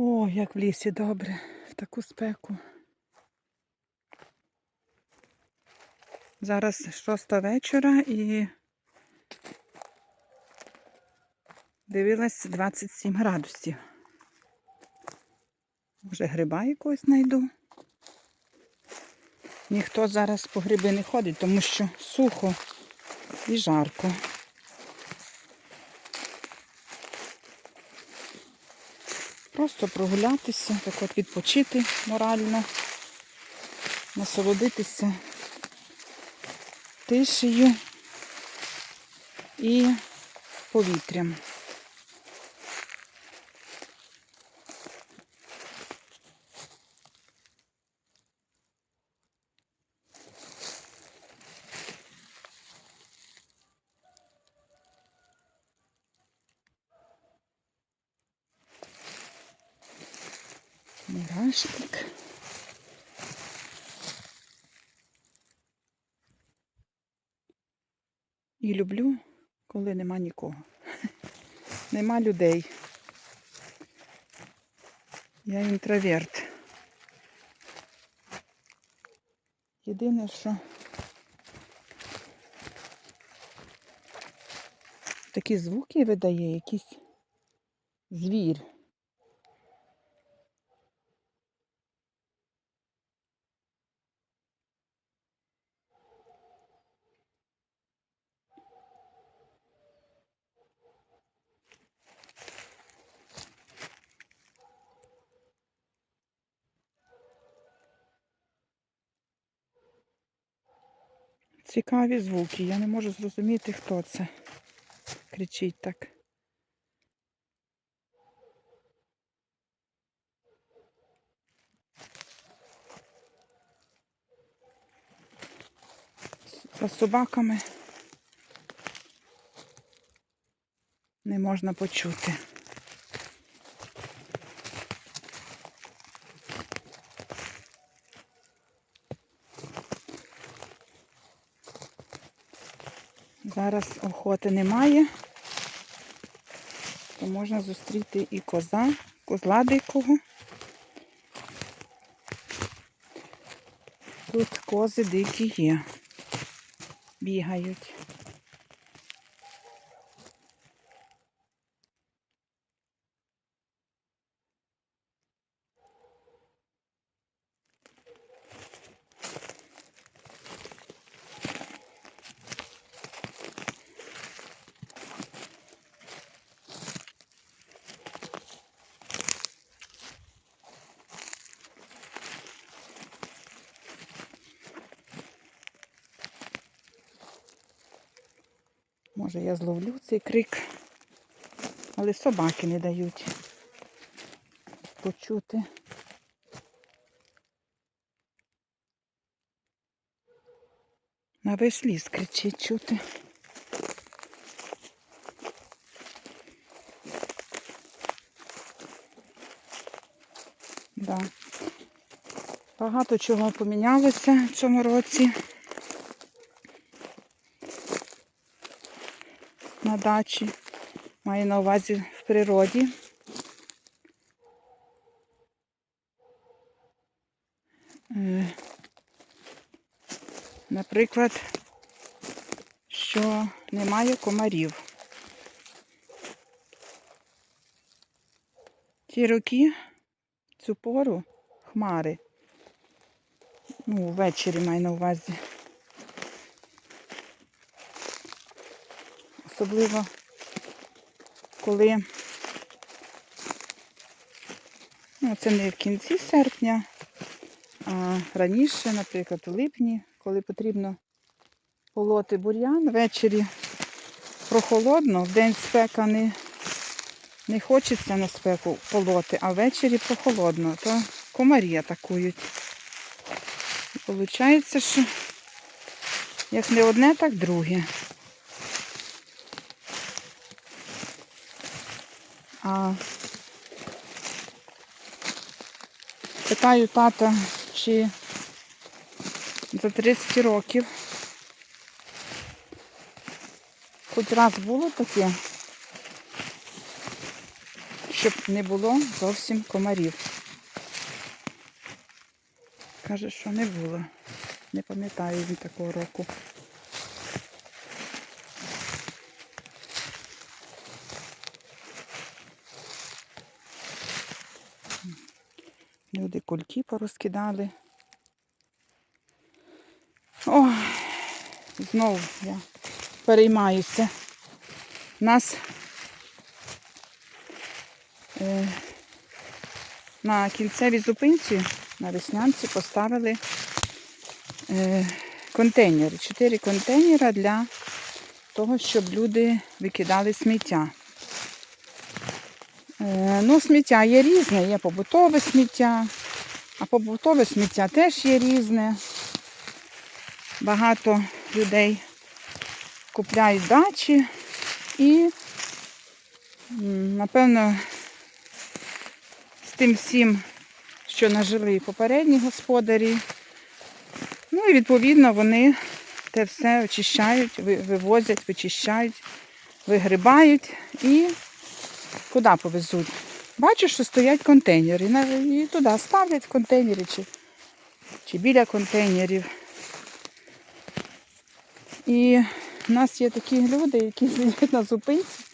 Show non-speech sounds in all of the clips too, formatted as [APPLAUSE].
О, як в лісі добре, в таку спеку. Зараз шоста вечора і дивилась 27 градусів. Може гриба якогось знайду. Ніхто зараз по гриби не ходить, тому що сухо і жарко. Просто прогулятися, так от відпочити морально, насолодитися тишею і повітрям. Мурашник. І люблю, коли нема нікого. [LAUGHS] Нема людей. Я інтроверт. Єдине, що такі звуки видає якийсь звір. Цікаві звуки. Я не можу зрозуміти, хто це. Кричить так. За собаками не можна почути. Зараз охоти немає, то можна зустріти і коза, козла дикого. Тут кози дикі є, бігають. Може я зловлю цей крик, але собаки не дають почути. На весь ліс кричить чути. Да. Багато чого помінялося в цьому році. На дачі. Маю на увазі в природі. Е, Наприклад, що немає комарів. Ті роки, цю пору, хмари. Ну, ввечері маю на увазі. Особливо, коли ну, це не в кінці серпня, а раніше, наприклад, у липні, коли потрібно полоти бур'ян, ввечері прохолодно, в день спека не, не хочеться на спеку полоти, а ввечері прохолодно, то комарі атакують. І виходить, що як не одне, так друге. А питаю тата, чи за 30 років хоч раз було таке, щоб не було зовсім комарів. Каже, що не було. Не пам'ятаю він такого року. Люди кульки порозкидали. Ой, знову я переймаюся. У Нас е, на кінцевій зупинці на веснянці поставили е, контейнери. Чотири контейнера для того, щоб люди викидали сміття. Е, ну, сміття є різне, є побутове сміття, а побутове сміття теж є різне. Багато людей купляють дачі і, напевно, з тим всім, що нажили попередні господарі. Ну і відповідно вони те все очищають, вивозять, вичищають, вигрибають і куди повезуть. Бачу, що стоять контейнери. І туди ставлять контейнери чи, чи біля контейнерів. І в нас є такі люди, які [LAUGHS] сидять на зупинці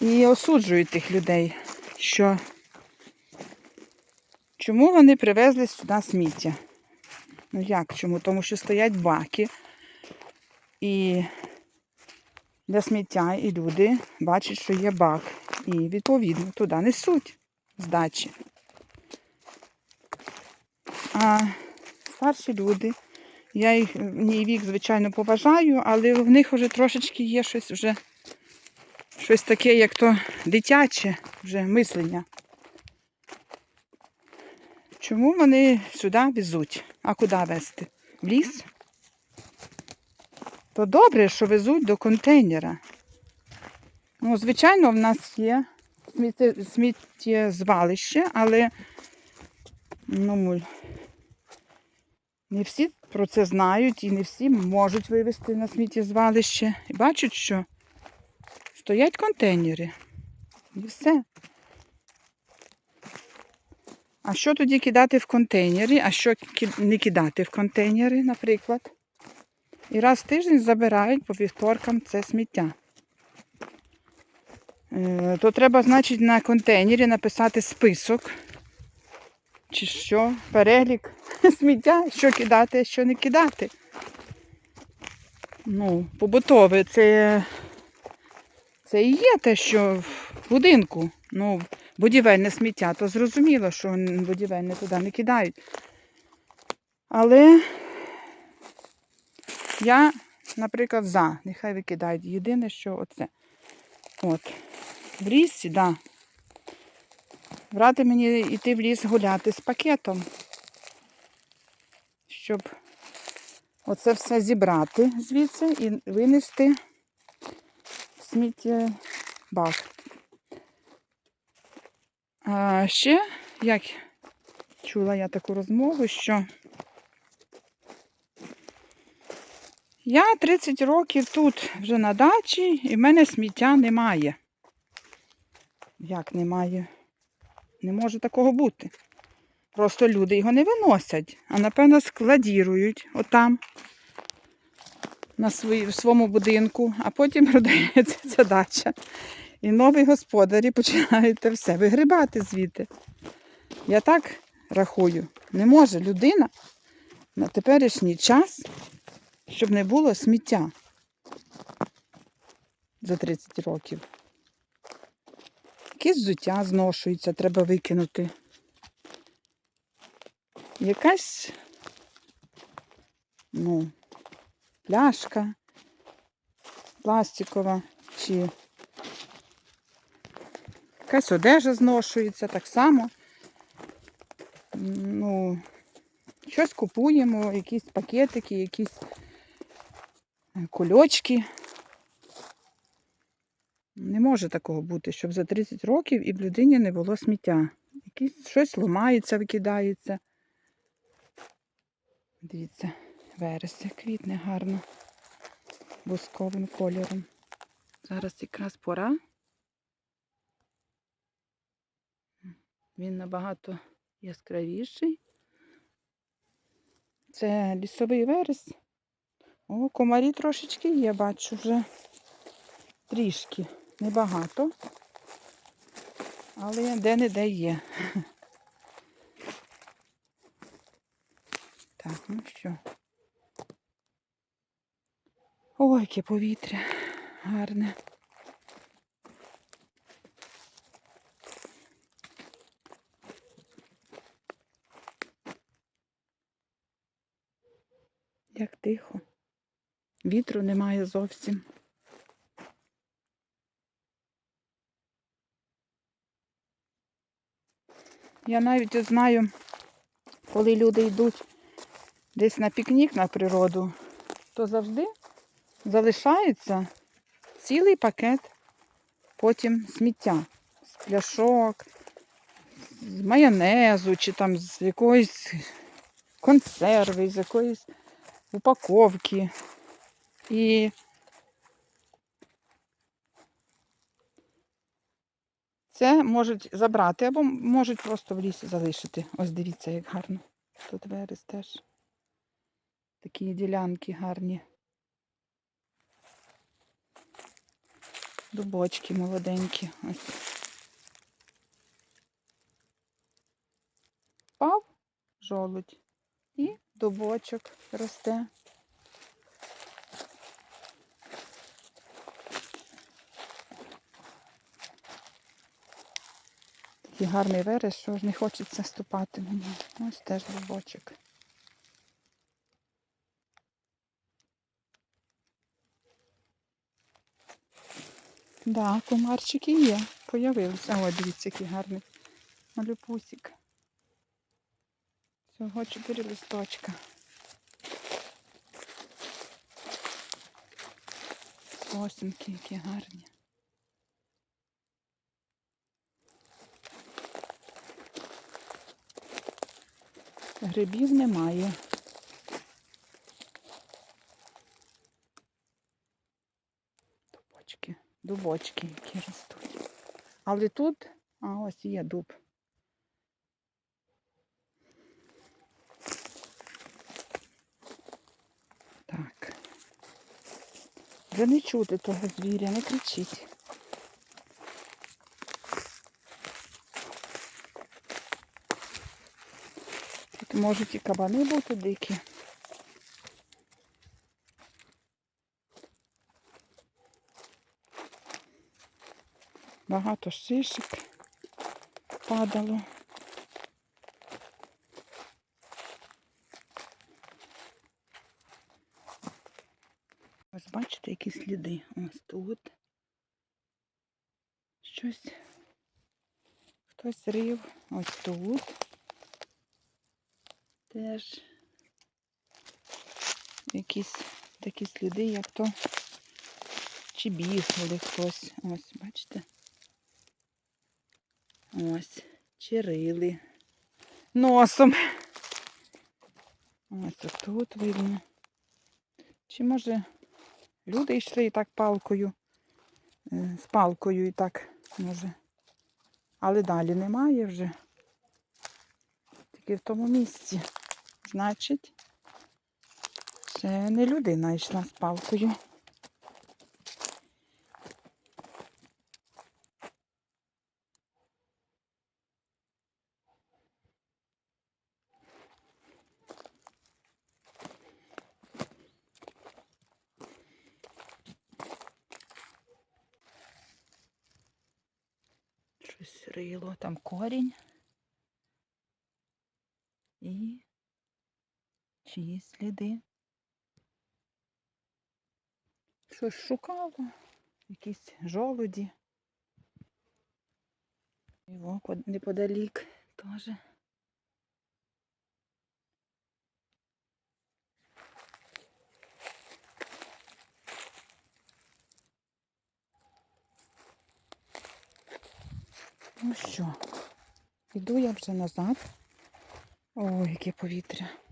і осуджують тих людей, що чому вони привезли сюди сміття. Ну як чому? Тому що стоять баки і для сміття, і люди бачать, що є бак. І відповідно туди несуть здачі. А старші люди, я їх мій вік, звичайно, поважаю, але в них вже трошечки є щось вже щось таке, як то дитяче вже мислення. Чому вони сюди везуть? А куди везти? В ліс? То добре, що везуть до контейнера. Ну, звичайно, в нас є сміттєзвалище, але ну, не всі про це знають і не всі можуть вивезти на сміттєзвалище. І бачать, що стоять контейнери. І все. А що тоді кидати в контейнери, а що не кидати в контейнери, наприклад? І раз в тиждень забирають по вівторкам це сміття. Е, То треба, значить, на контейнері написати список. Чи що, перелік [LAUGHS] сміття, що кидати, а що не кидати. Ну, побутове, це, це і є те, що в будинку. Ну, будівельне сміття, то зрозуміло, що будівельне туди не кидають. Але я, наприклад, за. Нехай викидають. Єдине, що оце. От. В лісі, да. Брати мені йти в ліс гуляти з пакетом. Щоб оце все зібрати звідси і винести в сміттєбак. А ще, як чула я таку розмову, що я 30 років тут вже на дачі, і в мене сміття немає. Як немає? Не може такого бути. Просто люди його не виносять, а напевно складірують отам на свої, в своєму будинку, а потім [LAUGHS] продається ця дача. І нові господарі починають все вигрібати звідти. Я так рахую, не може людина на теперішній час, щоб не було сміття за 30 років. Якесь взуття зношується, треба викинути. Якась, ну, пляшка пластикова чи якась одежа зношується так само. Ну, щось купуємо, якісь пакетики, якісь кульочки. Не може такого бути, щоб за 30 років і в людині не було сміття. Якісь щось ламається, викидається. Дивіться, вересня квітне гарно, бусковим кольором. Зараз якраз пора Він набагато яскравіший. Це лісовий верес. О, комарі трошечки є, бачу вже. Трішки. Небагато. Але де-не-де є. [LAUGHS] Так, ну що. Ой, яке повітря гарне. Як тихо. Вітру немає зовсім. Я навіть знаю, коли люди йдуть десь на пікнік на природу, то завжди залишається цілий пакет потім сміття з пляшок, з майонезу чи там з якоїсь консерви, з якоїсь упаковки. І це можуть забрати або можуть просто в лісі залишити. Ось дивіться, як гарно. Тут верес теж. Такі ділянки гарні. Дубочки молоденькі. Ось. Пав жолудь і дубочок росте. Такий гарний верес, що ж не хочеться ступати на нього. Ось теж дубочок. Да, комарчики є, появилися. О, дивіться, який гарний малюпусик. Всього чотири листочка. Сосенки, які гарні. Грибів немає. Дубочки, дубочки, які ростуть. Але тут, а ось є дуб. Так. Вже не чути того звіря, не кричіть. Можуть і кабани бути дикі. Багато шишок падало. Ось бачите, які сліди. Ось тут. Щось хтось рив. Ось тут. Теж якісь такі сліди, як то чи бігали хтось. Ось, бачите? Ось, чи рили носом. Ось тут видно. Чи може люди йшли і так палкою, е, з палкою і так, може. Але далі немає вже. Тільки в тому місці. Значить, це не людина йшла з палкою. Рило, там корінь. І чиї сліди. Щось шукало, якісь жолуді. Його неподалік теж. Ну що, іду я вже назад. Ой, яке повітря.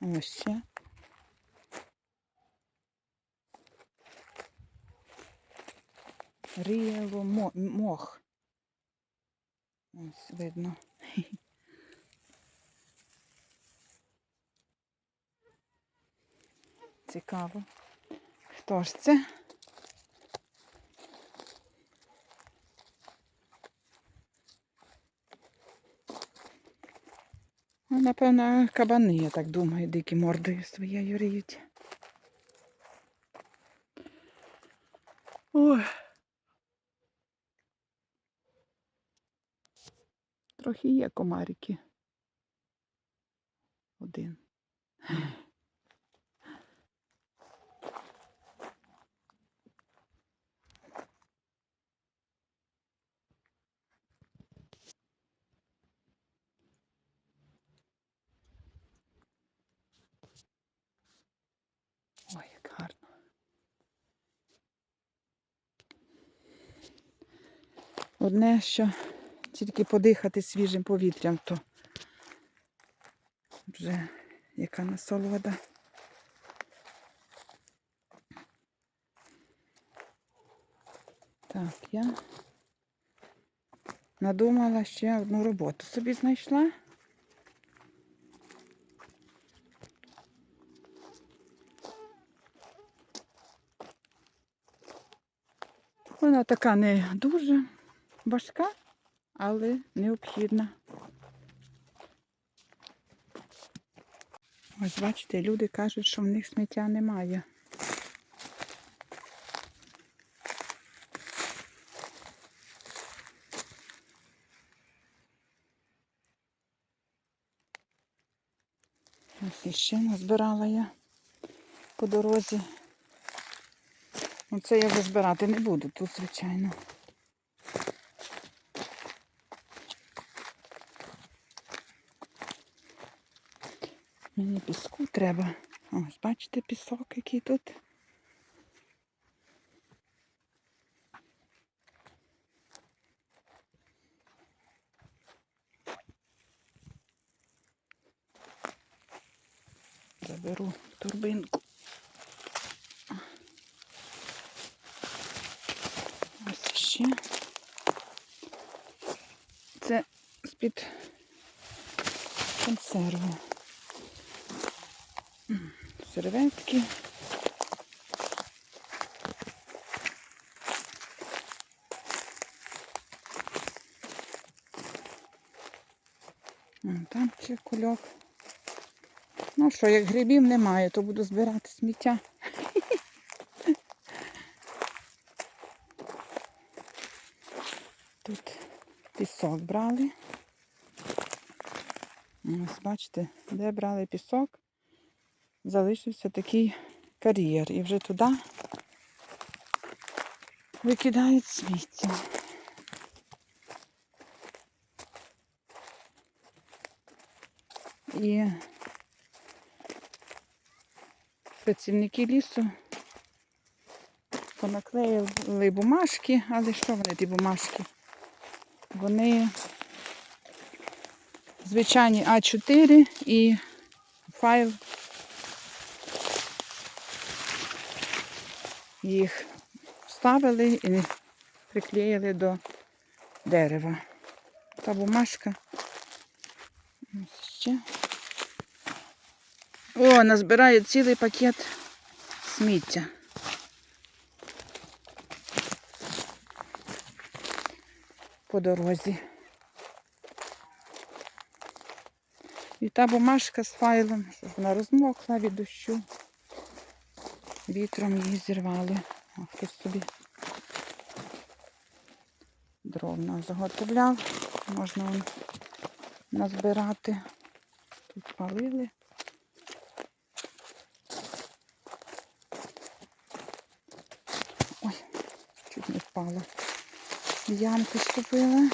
Ось ще. Ріяло мо- мох. Ось видно. [LAUGHS] Цікаво. Хто ж це? Ну, напевно, кабани, я так думаю, дикі морди своєю юріють. Ой. Трохи є комарики. Один. Ой, як гарно. Одне, що тільки подихати свіжим повітрям, то вже яка насолода. Так, я надумала ще одну роботу собі знайшла. Вона така не дуже важка, але необхідна. Ось бачите, люди кажуть, що в них сміття немає. Ось іще назбирала я по дорозі. Оце я вже збирати не буду тут, звичайно. Мені піску треба. Ось, бачите, пісок, який тут. Заберу турбинку. Ось ще. Це з-під консерви. Серветки. Там ще кульок. Ну що, як грибів немає, то буду збирати сміття. [LAUGHS] Тут пісок брали. Ось бачите, де брали пісок, залишився такий кар'єр. І вже туди викидають сміття. І працівники лісу понаклеїли бумажки, але що вони ті бумажки? Вони звичайні А4 і файл їх вставили і приклеїли до дерева. Та бумажка. Ось ще. О, назбирає цілий пакет сміття. По дорозі. І та бумажка з файлом, щоб вона розмокла від дощу. Вітром її зірвали. А хтось собі дровно заготовляв. Можна назбирати. Тут палили. Ой, чуть не впала. В Ямку ступила.